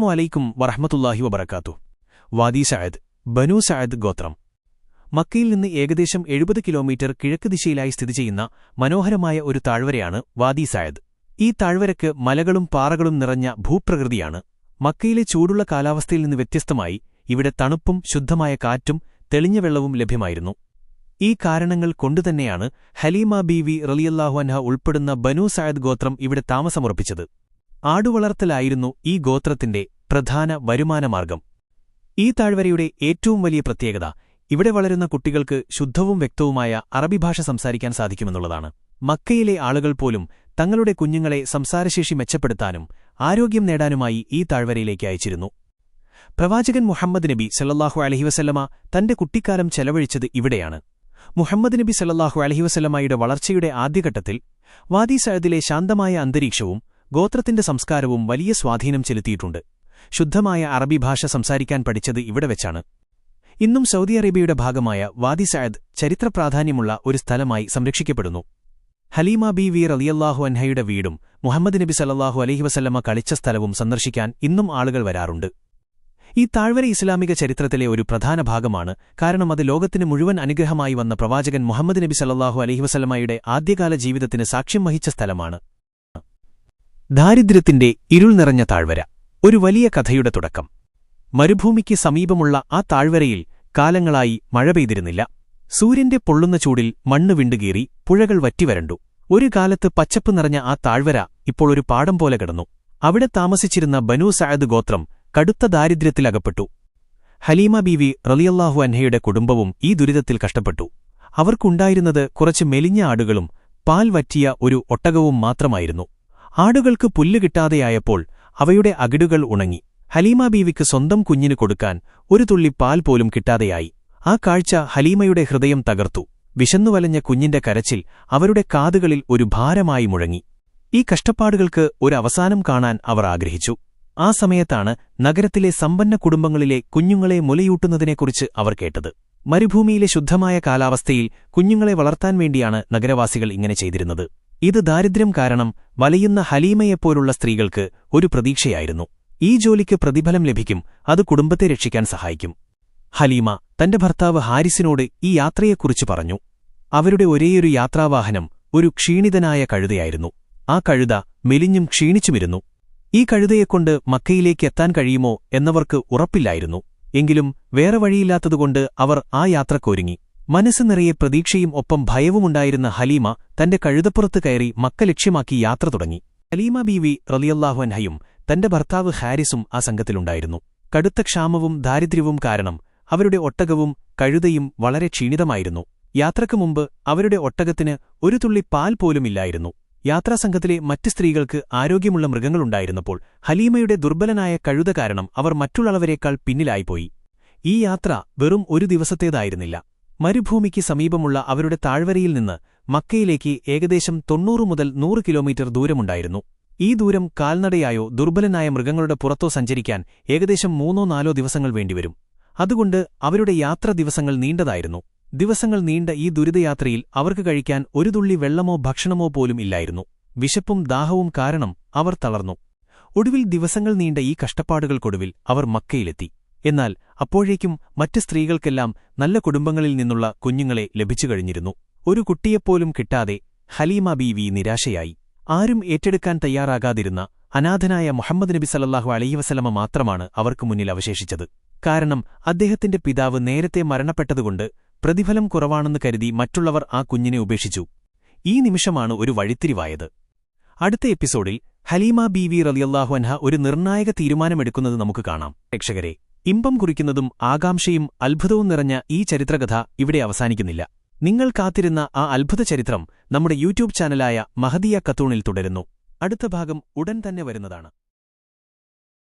അസ്സലാമു അലൈക്കും വറഹമത്തുല്ലാഹി വബർക്കാത്തു വാദി സഅദ് ബനു സഅദ് ഗോത്രം. മക്കയിൽ നിന്ന് ഏകദേശം എഴുപത് കിലോമീറ്റർ കിഴക്ക് ദിശയിലായി സ്ഥിതി ചെയ്യുന്ന മനോഹരമായ ഒരു താഴ്വരയാണ് വാദി സഅദ്. ഈ താഴ്വരയ്ക്ക് മലകളും പാറകളും നിറഞ്ഞ ഭൂപ്രകൃതിയാണ്. മക്കയിലെ ചൂടുള്ള കാലാവസ്ഥയിൽ നിന്ന് വ്യത്യസ്തമായി ഇവിടെ തണുപ്പും ശുദ്ധമായ കാറ്റും തെളിഞ്ഞ വെള്ളവും ലഭ്യമായിരുന്നു. ഈ കാരണങ്ങൾ കൊണ്ടുതന്നെയാണ് ഹലീമ ബി വി റലിയല്ലാഹുഅൻഹ ഉൾപ്പെടുന്ന ബനു സഅദ് ഗോത്രം ഇവിടെ താമസമുറപ്പിച്ചത്. ആടുവളർത്തലായിരുന്നു ഈ ഗോത്രത്തിന്റെ പ്രധാന വരുമാനമാർഗം. ഈ താഴ്വരയുടെ ഏറ്റവും വലിയ പ്രത്യേകത ഇവിടെ വളരുന്ന കുട്ടികൾക്ക് ശുദ്ധവും വ്യക്തവുമായ അറബി ഭാഷ സംസാരിക്കാൻ സാധിക്കുമെന്നുള്ളതാണ്. മക്കയിലെ ആളുകൾ പോലും തങ്ങളുടെ കുഞ്ഞുങ്ങളെ സംസാരശേഷി മെച്ചപ്പെടുത്താനും ആരോഗ്യം നേടാനുമായി ഈ താഴ്വരയിലേക്ക് അയച്ചിരുന്നു. പ്രവാചകൻ മുഹമ്മദ് നബി സല്ലാഹു അലഹിവസല്ലമ തന്റെ കുട്ടിക്കാലം ചെലവഴിച്ചത് ഇവിടെയാണ്. മുഹമ്മദ് നബി സല്ലാഹു അലഹിവസല്ലമയുടെ വളർച്ചയുടെ ആദ്യഘട്ടത്തിൽ വാദി സഹദിലെ ശാന്തമായ അന്തരീക്ഷവും ഗോത്രത്തിന്റെ സംസ്കാരവും വലിയ സ്വാധീനം ചെലുത്തിയിട്ടുണ്ട്. ശുദ്ധമായ അറബി ഭാഷ സംസാരിക്കാൻ പഠിച്ചത് ഇവിടെ വെച്ചാണ്. ഇന്നും സൗദി അറേബ്യയുടെ ഭാഗമായ വാദി സയദ് ചരിത്രപ്രാധാന്യമുള്ള ഒരു സ്ഥലമായി സംരക്ഷിക്കപ്പെടുന്നു. ഹലീമ ബി വീർ അലിയല്ലാഹു അൻഹയുടെ വീടും മുഹമ്മദ് നബി സല്ലാഹു അലഹി വസല്ലമ്മ കളിച്ച സ്ഥലവും സന്ദർശിക്കാൻ ഇന്നും ആളുകൾ വരാറുണ്ട്. ഈ താഴ്വര ഇസ്ലാമിക ചരിത്രത്തിലെ ഒരു പ്രധാന ഭാഗമാണ് കാരണം അത് ലോകത്തിന് മുഴുവൻ അനുഗ്രഹമായി വന്ന പ്രവാചകൻ മുഹമ്മദ് നബി സല്ലാഹു അലഹി വസല്ലമ്മയുടെ ആദ്യകാല ജീവിതത്തിന് സാക്ഷ്യം വഹിച്ച സ്ഥലമാണ്. ദാരിദ്ര്യത്തിന്റെ ഇരുൾ നിറഞ്ഞ താഴ്വര. ഒരു വലിയ കഥയുടെ തുടക്കം. മരുഭൂമിക്ക് സമീപമുള്ള ആ താഴ്വരയിൽ കാലങ്ങളായി മഴ പെയ്തിരുന്നില്ല. സൂര്യന്റെ പൊള്ളുന്ന ചൂടിൽ മണ്ണ് വിണ്ടുകീറി പുഴകൾ വറ്റിവരണ്ടു. ഒരു കാലത്ത് പച്ചപ്പ് നിറഞ്ഞ ആ താഴ്വര ഇപ്പോൾ ഒരു പാടം പോലെ കിടന്നു. അവിടെ താമസിച്ചിരുന്ന ബനു സഅദ് ഗോത്രം കടുത്ത ദാരിദ്ര്യത്തിലകപ്പെട്ടു ഹലീമ ബീവി റലിയല്ലാഹു അൻഹയുടെ കുടുംബവും ഈ ദുരിതത്തിൽ കഷ്ടപ്പെട്ടു. അവർക്കുണ്ടായിരുന്നത് കുറച്ച് മെലിഞ്ഞ ആടുകളും പാൽ വറ്റിയ ഒരു ഒട്ടകവും മാത്രമായിരുന്നു. ആടുകൾക്ക് പുല്ല് കിട്ടാതെയായപ്പോൾ അവയുടെ അകിടുകൾ ഉണങ്ങി. ഹലീമ ബീവിക്ക് സ്വന്തം കുഞ്ഞിന് കൊടുക്കാൻ ഒരു തുള്ളി പാൽ പോലും കിട്ടാതെയായി. ആ കാഴ്ച ഹലീമയുടെ ഹൃദയം തകർത്തു. വിശന്നുവലഞ്ഞ കുഞ്ഞിന്റെ കരച്ചിൽ അവരുടെ കാതുകളിൽ ഒരു ഭാരമായി മുഴങ്ങി. ഈ കഷ്ടപ്പാടുകൾക്ക് ഒരു അവസാനം കാണാൻ അവർ ആഗ്രഹിച്ചു. ആ സമയത്താണ് നഗരത്തിലെ സമ്പന്ന കുടുംബങ്ങളിലെ കുഞ്ഞുങ്ങളെ മുലയൂട്ടുന്നതിനെക്കുറിച്ച് അവർ കേട്ടത്. മരുഭൂമിയിലെ ശുദ്ധമായ കാലാവസ്ഥയിൽ കുഞ്ഞുങ്ങളെ വളർത്താൻ വേണ്ടിയാണ് നഗരവാസികൾ ഇങ്ങനെ ചെയ്തിരുന്നത്. ഇത് ദാരിദ്ര്യം കാരണം വലയുന്ന ഹലീമയെപ്പോലുള്ള സ്ത്രീകൾക്ക് ഒരു പ്രതീക്ഷയായിരുന്നു. ഈ ജോലിക്ക് പ്രതിഫലം ലഭിക്കും അത് കുടുംബത്തെ രക്ഷിക്കാൻ സഹായിക്കും. ഹലീമ തന്റെ ഭർത്താവ് ഹാരിസിനോട് ഈ യാത്രയെക്കുറിച്ച് പറഞ്ഞു. അവരുടെ ഒരേയൊരു യാത്രാവാഹനം ഒരു ക്ഷീണിതനായ കഴുതയായിരുന്നു. ആ കഴുത മെലിഞ്ഞും ക്ഷീണിച്ചുമിരുന്നു. ഈ കഴുതയെക്കൊണ്ട് മക്കയിലേക്ക് എത്താൻ കഴിയുമോ എന്നവർക്ക് ഉറപ്പില്ലായിരുന്നു. എങ്കിലും വേറെ വഴിയില്ലാത്തതുകൊണ്ട് അവർ ആ യാത്രക്കൊരുങ്ങി മനസ്സ് നിറയെ പ്രതീക്ഷയും ഒപ്പം ഭയവുമുണ്ടായിരുന്ന ഹലീമ തന്റെ കഴുതപ്പുറത്ത് കയറി മക്ക ലക്ഷ്യമാക്കി യാത്ര തുടങ്ങി. ഹലീമ ബീവി റലിയല്ലാഹുഅൻഹയും തന്റെ ഭർത്താവ് ഹാരിസും ആ സംഘത്തിലുണ്ടായിരുന്നു. കടുത്ത ക്ഷാമവും ദാരിദ്ര്യവും കാരണം അവരുടെ ഒട്ടകവും കഴുതയും വളരെ ക്ഷീണിതമായിരുന്നു. യാത്രയ്ക്കു മുമ്പ് അവരുടെ ഒട്ടകത്തിന് ഒരു തുള്ളി പാൽ പോലുമില്ലായിരുന്നു. യാത്രാസംഘത്തിലെ മറ്റ് സ്ത്രീകൾക്ക് ആരോഗ്യമുള്ള മൃഗങ്ങളുണ്ടായിരുന്നപ്പോൾ ഹലീമയുടെ ദുർബലനായ കഴുത കാരണം അവർ മറ്റുള്ളവരേക്കാൾ പിന്നിലായിപ്പോയി. ഈ യാത്ര വെറും ഒരു ദിവസത്തേതായിരുന്നില്ല. മരുഭൂമിക്ക് സമീപമുള്ള അവരുടെ താഴ്വരയിൽ നിന്ന് മക്കയിലേക്ക് ഏകദേശം തൊണ്ണൂറ് മുതൽ നൂറ് കിലോമീറ്റർ ദൂരമുണ്ടായിരുന്നു. ഈ ദൂരം കാൽനടയായോ ദുർബലനായ മൃഗങ്ങളുടെ പുറത്തോ സഞ്ചരിക്കാൻ ഏകദേശം മൂന്നോ നാലോ ദിവസങ്ങൾ വേണ്ടിവരും. അതുകൊണ്ട് അവരുടെ യാത്ര ദിവസങ്ങൾ നീണ്ടതായിരുന്നു. ദിവസങ്ങൾ നീണ്ട ഈ ദുരിതയാത്രയിൽ അവർക്ക് കഴിക്കാൻ ഒരു തുള്ളി വെള്ളമോ ഭക്ഷണമോ പോലും ഇല്ലായിരുന്നു. വിശപ്പും ദാഹവും കാരണം അവർ തളർന്നു. ഒടുവിൽ ദിവസങ്ങൾ നീണ്ട ഈ കഷ്ടപ്പാടുകൾക്കൊടുവിൽ അവർ മക്കയിലെത്തി. എന്നാൽ അപ്പോഴേക്കും മറ്റ് സ്ത്രീകൾക്കെല്ലാം നല്ല കുടുംബങ്ങളിൽ നിന്നുള്ള കുഞ്ഞുങ്ങളെ ലഭിച്ചു കഴിഞ്ഞിരുന്നു. ഒരു കുട്ടിയെപ്പോലും കിട്ടാതെ ഹലീമ ബീവി നിരാശയായി. ആരും ഏറ്റെടുക്കാൻ തയ്യാറാകാതിരുന്ന അനാഥനായ മുഹമ്മദ് നബി സല്ലാഹു അലൈവസലമ മാത്രമാണ് അവർക്ക് മുന്നിൽ അവശേഷിച്ചത്. കാരണം അദ്ദേഹത്തിന്റെ പിതാവ് നേരത്തെ മരണപ്പെട്ടതുകൊണ്ട് പ്രതിഫലം കുറവാണെന്ന് കരുതി മറ്റുള്ളവർ ആ കുഞ്ഞിനെ ഉപേക്ഷിച്ചു. ഈ നിമിഷമാണ് ഒരു വഴിത്തിരിവായത്. അടുത്ത എപ്പിസോഡിൽ ഹലീമ ബി വി റലിയല്ലാഹു അൻഹ ഒരു നിർണായക തീരുമാനമെടുക്കുന്നത് നമുക്ക് കാണാം. പ്രേക്ഷകരെ ഇമ്പം കുറിക്കുന്നതും ആകാംക്ഷയും അത്ഭുതവും നിറഞ്ഞ ഈ ചരിത്രകഥ ഇവിടെ അവസാനിക്കുന്നില്ല. നിങ്ങൾ കാത്തിരുന്ന ആ അത്ഭുത ചരിത്രം നമ്മുടെ യൂട്യൂബ് ചാനലായ മഹദിയ കത്തൂണിൽ തുടരുന്നു. അടുത്ത ഭാഗം ഉടൻ തന്നെ വരുന്നതാണ്.